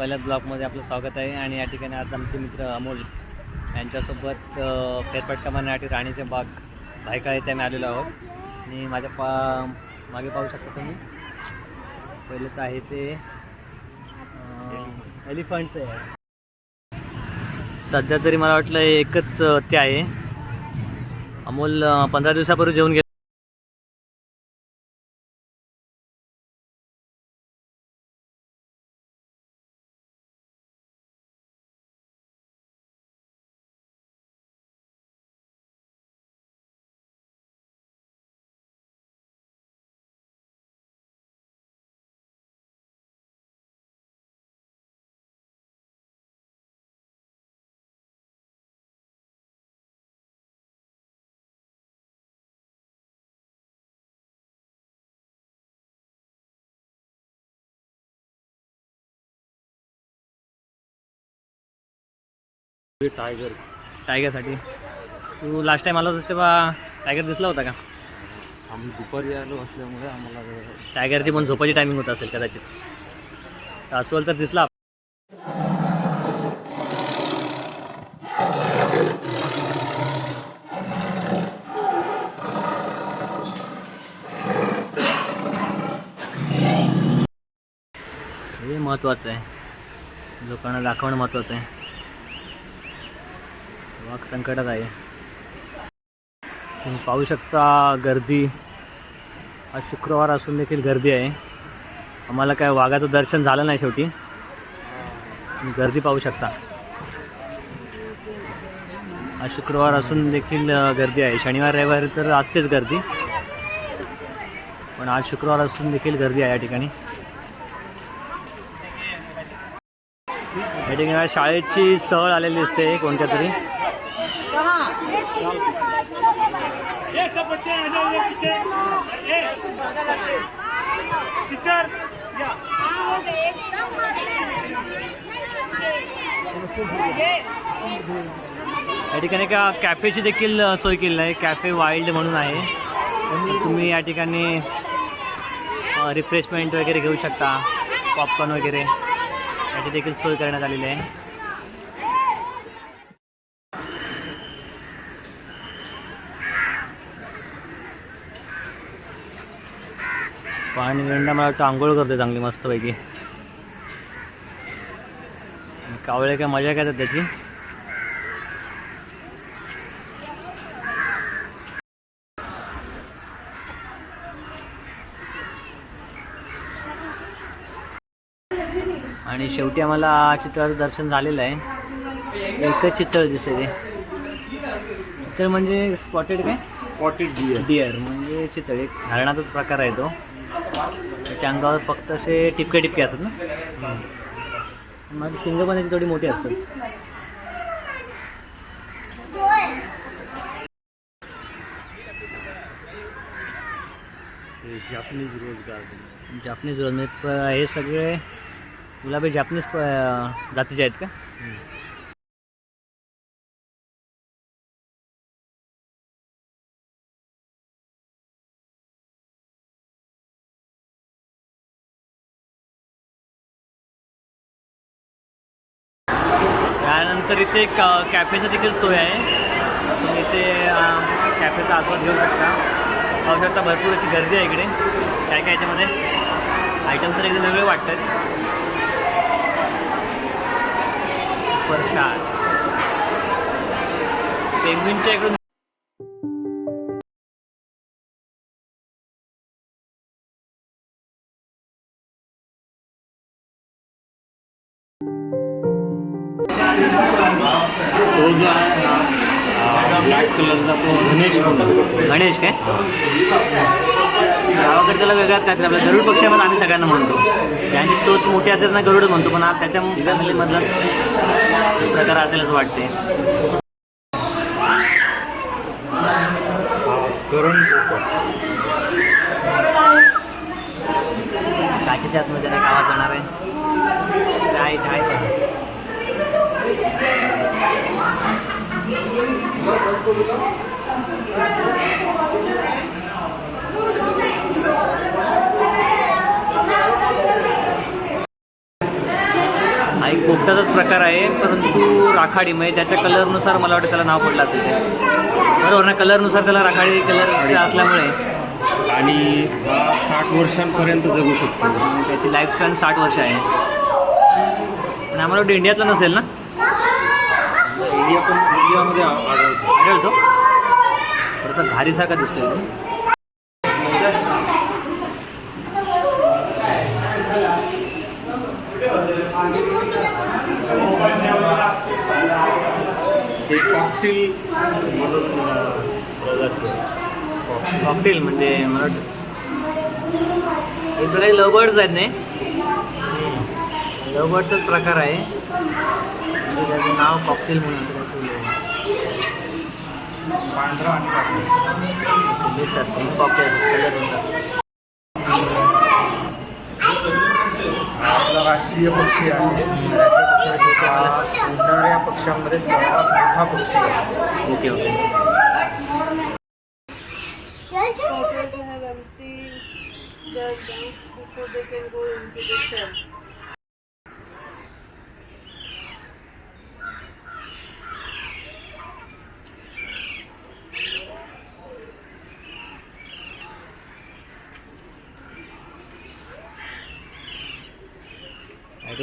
पहिल्याच ब्लॉगमध्ये आपलं स्वागत आहे आणि या ठिकाणी आज आमचे मित्र अमोल यांच्यासोबत अ, फेरफटका मारण्यासाठी राणीचे बाग भायका येथे आम्ही आलेलो आहोत. आणि माझ्या पा मागे पाहू शकता तुम्ही. पहिलंच आहे ते एलिफंटचं. आहे सध्या तरी मला वाटलं एकच ते आहे. अमोल पंधरा दिवसापूर्वी जेवून टायगर टायगरसाठी तू लास्ट टाइम आला होतास तेव्हा टायगर दिसला होता का? आम्ही दुपारी आलो असल्यामुळे आम्हाला टायगरची पण झोपाची टायमिंग होत असेल कदाचित. अस्वल तर दिसला. हे महत्त्वाचं आहे. लोकांना दाखवणं महत्त्वाचं आहे. वाघ संकटात आहे. तुम्ही पाहू शकता गर्दी. आज शुक्रवार असून देखील गर्दी आहे. आम्हाला काय वाघाचं दर्शन झालं नाही शेवटी. गर्दी पाहू शकता. आज शुक्रवार असून देखील गर्दी आहे. शनिवार रविवारी तर असतेच गर्दी. पण आज शुक्रवार असून देखील गर्दी आहे या ठिकाणी. या ठिकाणी शाळेची सहल आलेली दिसते कोणत्या तरी. ये सब बच्चे आ जाओ ये पीछे। ये। सिस्टर या। या ठिकाणी का कॅफेची देखील सोय केलेली आहे. कॅफे वाईल्ड म्हणून आहे. तुम्ही या ठिकाणी रिफ्रेशमेंट वगैरे घेऊ शकता. पॉपकॉर्न वगैरे. याची देखील सोय करण्यात आलेली आहे. पाणी गेंडा मला वाटतं आंघोळ करते चांगली मस्तपैकी. कावळे काय मजा काय त्याची? आणि शेवटी आम्हाला चित्राचं दर्शन झालेलं आहे. एकच चित्र दिसते ते. चित्र म्हणजे स्पॉटेड काय? स्पॉटेड डिअर डिअर म्हणजे चितळ एक हरणाचाच प्रकार आहे तो. त्याच्या अंगावर फक्त असे टिपके टिपके असतात ना? माझी शिंग पण त्याची थोडी मोठी असतात. Japanese rose garden Japanese rose म्हणजे हे सगळे गुलाबी जापनीज जातीचे आहेत का? इथे एक कॅफेचं देखील सोय आहे. तुम्ही इथे कॅफेचा आस्वाद घेऊ शकता. पाहू शकता भरपूर अशी गर्दी आहे इकडे. काय काय याच्यामध्ये? आयटम तर एकदम वेगळे वाटतात. सुपर स्टार इकडून तो जो आहे ना ब्लॅक कलरचा तो गणेश म्हणून गणेश काय? गावाकडे त्याला वेगळाच काय आपल्या गरुड पक्षामध्ये आम्ही सगळ्यांना म्हणतो. ज्यांची चोच मोठी असेल ना गरुड म्हणतो. पण हा त्याच्या फॅमिलीमधलाच प्रकार असेल असं वाटते टाकीच्या आतमध्ये नाही गावात जाणार आहे काय काय पोपटाचाच प्रकार आहे परंतु राखाडी म्हणजे त्याच्या कलरनुसार मला वाटतं त्याला नाव पडलं असेल ते. बरोबर ना कलरनुसार त्याला राखाडी कलर असल्यामुळे. आणि हा साठ वर्षांपर्यंत जगू शकतो. त्याची लाईफ स्पॅन साठ वर्ष आहे. पण आम्हाला वाटतं इंडियातला नसेल ना? इंडिया पण इंडियामध्ये आढळतो आढळतो. थोडासा घारीसारखा दिसतोय. ते कॉकटेल म्हणून कॉकटेल म्हणजे मला वाटतं हे तर काही लवबर्ड्स आहेत नाही? लवबर्डचाच प्रकार आहे. म्हणजे त्याचं नाव कॉकटेल म्हणून. पांढरा आणि काळा. दिसतात तुम्ही कॉकटेल कलर हा आपला राष्ट्रीय पक्षी आहे हा उडणाऱ्या पक्ष्यांमध्ये सर्वात मोठा पक्षी आहे ओके ओके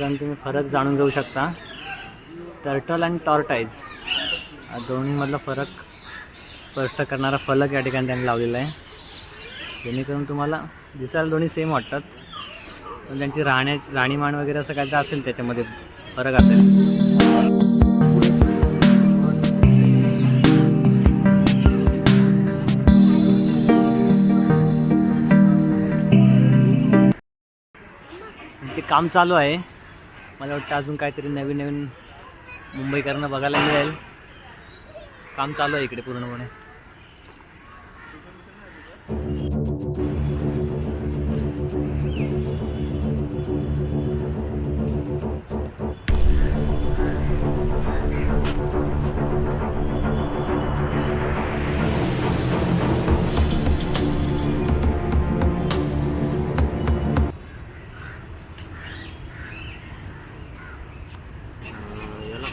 ठिकाणी तुम्ही फरक जाणून घेऊ शकता. टर्टल आणि टॉर्टाईज दोन्हीमधला फरक स्पष्ट करणारा फलक या ठिकाणी त्यांनी लावलेला आहे. जेणेकरून तुम्हाला दिसायला दोन्ही सेम वाटतात. पण त्यांची राहण्या राहणीमान वगैरे असं काहीतरी असेल त्याच्यामध्ये फरक असेल. ते काम चालू आहे. मला वाटतं अजून काहीतरी नवीन नवीन मुंबईकरांना बघायला मिळेल. काम चालू आहे इकडे पूर्णपणे.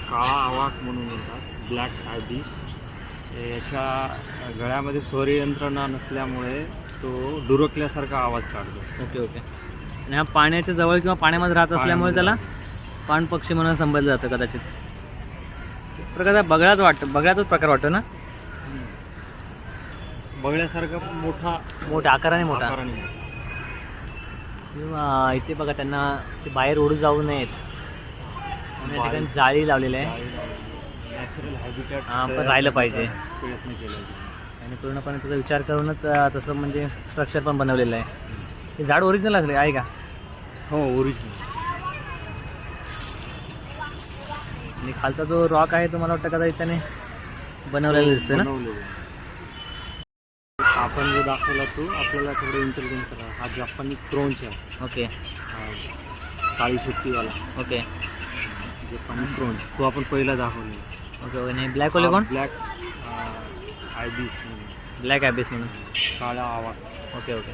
काळा आवाक म्हणून म्हणतात ब्लॅक आयबीस याच्या गळ्यामध्ये स्वरयंत्रणा नसल्यामुळे तो डुरकल्यासारखा आवाज काढतो. Okay okay. आणि हा पाण्याच्या जवळ किंवा पाण्यामध्ये राहत असल्यामुळे त्याला पाण पक्षी म्हणून संबोधलं जातं कदाचित. प्रकारचा बगळाच वाटतं बगळ्याचाच प्रकार वाटतो ना? बगळ्यासारखा मोठा मोठा आकाराने मोठा. किंवा इथे बघा त्यांना ते बाहेर उडू जाऊ नयेत. या ठिकाणी जाळी लावलेली आहे. नॅचरल हॅबिटॅट हा, पण राहिलं पाहिजे. प्रयत्न केला आहे. आणि पूर्णपणे त्याचा विचार करूनच तसं म्हणजे स्ट्रक्चर पण बनवलेलं आहे. हे झाड ओरिजिनल असले आहे का? हो ओरिजिनल आणि खालचा जो रॉक आहे तो मला वाटतं कदाचित त्याने बनवलेला दिसतोय ना? बनवलेलं आहे. आपण जो दाखवला तो आपल्याला थोडं इंटेलिजन्स करा. हा जपानी क्रोंच आहे ओके हा काळी सुट्टीवाला. ओके जपानी क्रोंच तो आपण पहिला दाखवलेला ओके ओके. आणि ब्लॅक ओले कोण? ब्लॅक आयबीस म्हणून. ब्लॅक ॲबेस म्हणून. काळा आवाज ओके ओके.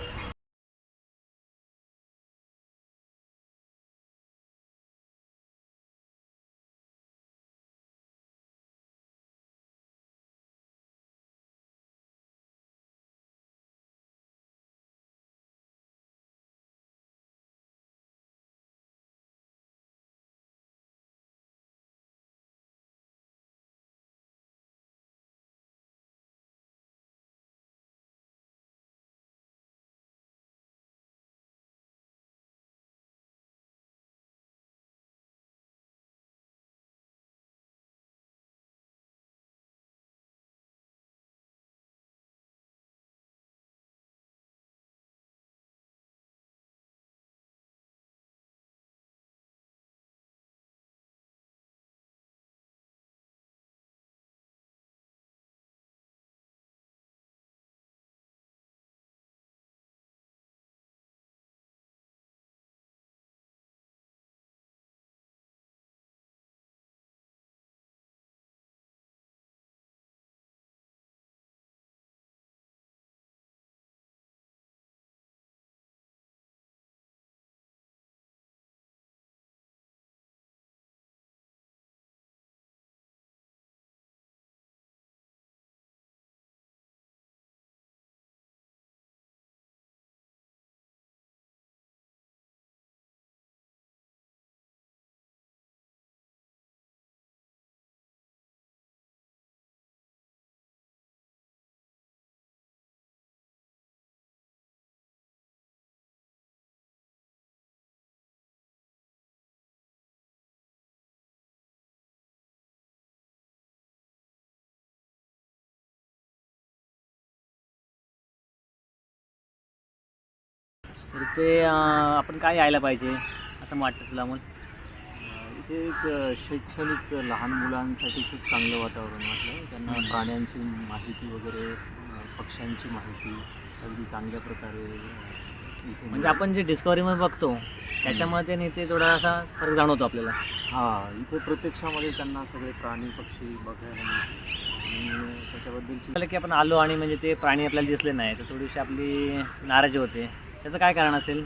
तर ते आपण काय यायला पाहिजे असं वाटतं तुला अमोल? इथे एक शैक्षणिक लहान मुलांसाठी खूप चांगलं वातावरण वाटलं. त्यांना. प्राण्यांची माहिती वगैरे पक्ष्यांची माहिती अगदी चांगल्या प्रकारे इथे म्हणजे आपण जे डिस्कवरीमध्ये बघतो त्याच्यामध्ये आणि ते थोडासा फरक जाणवतो आपल्याला. हां इथे प्रत्यक्षामध्ये त्यांना सगळे प्राणी पक्षी बघायला मिळतात आणि त्याच्याबद्दलची की आपण आलो आणि म्हणजे ते प्राणी आपल्याला दिसले नाही तर थोडीशी आपली नाराजी होते. त्याचं काय कारण असेल?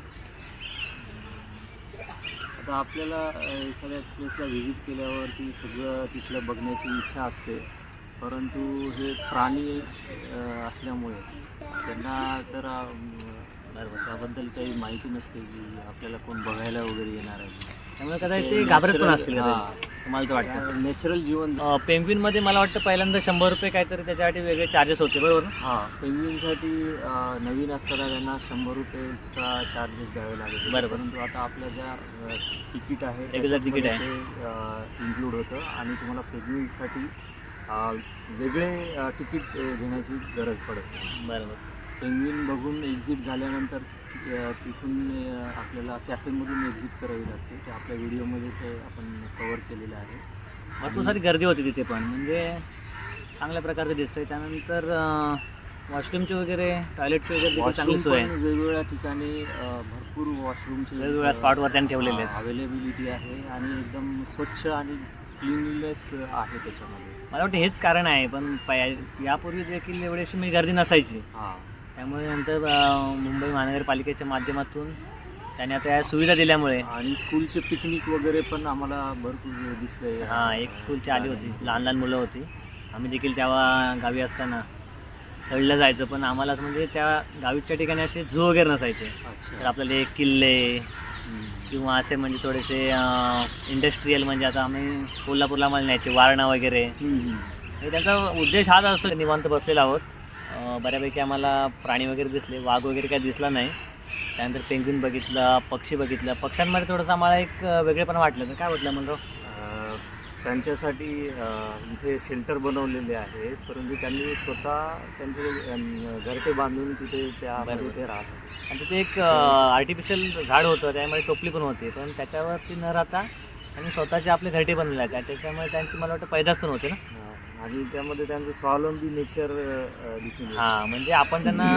आता आपल्याला एखाद्या प्लेसला व्हिजिट केल्यावरती सगळं तिथलं बघण्याची इच्छा असते. परंतु हे प्राणी असल्यामुळे त्यांना तर त्याबद्दल काही माहिती नसते की आपल्याला कोण बघायला वगैरे येणार आहे. त्यामुळे कदाचित ते घाबरत पण असतील हां. कदाचित. मला तर वाटतं नॅचरल जीवन पेंग्विनमध्ये मला वाटतं पहिल्यांदा शंभर रुपये काहीतरी त्याच्यासाठी वेगळे चार्जेस होते बरोबर ना हां पेंग्विनसाठी नवीन असताना त्यांना शंभर रुपये एक्स्ट्रा चार्जेस द्यावे लागत होते. बरोबर. परंतु आता आपलं ज्या तिकीट आहे Regular तिकीट आहे. इन्क्लूड होतं आणि तुम्हाला पेंग्विनसाठी वेगळे तिकीट घेण्याची गरज पडत नाही बरोबर पेंग्विन बघून एक्झिट झाल्यानंतर तिथून आपल्याला कॅफेमधून एक्झिट करावी लागते. ते आपल्या व्हिडिओमध्ये ते आपण कवर केलेलं आहे. भरपूर सारी गर्दी होती तिथे पण. म्हणजे चांगल्या प्रकारचं दिसतंय. त्यानंतर वॉशरूमचे वगैरे टॉयलेटचे वगैरे चांगली सोय वेगवेगळ्या ठिकाणी भरपूर वॉशरूमचे वेगवेगळ्या स्पॉटवर त्यांनी ठेवलेले आहेत. अवेलेबिलिटी आहे आणि एकदम स्वच्छ आणि क्लिनलीनेस आहे त्याच्यामध्ये. मला वाटतं हेच कारण आहे. पण यापूर्वी देखील एवढीशी मी गर्दी नसायची. हां. त्यामुळे नंतर मुंबई महानगरपालिकेच्या माध्यमातून त्याने आता या सुविधा दिल्यामुळे. आणि स्कूलचे पिकनिक वगैरे पण आम्हाला भरपूर दिसले. हां एक स्कूलची आली होती. लहान लहान मुलं होती. आम्ही देखील तेव्हा गावी असताना सडलं जायचो पण आम्हाला असं म्हणजे त्या गावीच्या ठिकाणी असे झू वगैरे नसायचे. तर आपल्याला एक किल्ले. किंवा असे म्हणजे थोडेसे इंडस्ट्रीयल म्हणजे आता आम्ही कोल्हापूरला मला न्यायचे वारणा वगैरे. म्हणजे त्यांचा उद्देश हाच असतो. निवांत बसलेलो आहोत. बऱ्यापैकी आम्हाला प्राणी वगैरे दिसले. वाघ वगैरे काही दिसला नाही. त्यानंतर पेंग्विन बघितलं पक्षी बघितलं. पक्ष्यांमध्ये थोडंसं आम्हाला एक वेगळेपण वाटलं तर काय वाटलं म्हणलं? त्यांच्यासाठी इथे शेल्टर बनवलेले आहेत परंतु त्यांनी स्वतः त्यांचे घरटे बांधून तिथे त्या. ते राहतात आणि तिथे एक आर्टिफिशियल झाड होतं. त्यामुळे टोपली पण होती. पण त्याच्यावरती न राहता त्यांनी स्वतःचे आपले घरटे बनवले आहेत. त्याच्यामुळे त्यांची मला वाटतं पैदास पण होते ना? आणि त्यामध्ये त्यांचं स्वावलंबी नेचर दिसून येतं. म्हणजे आपण त्यांना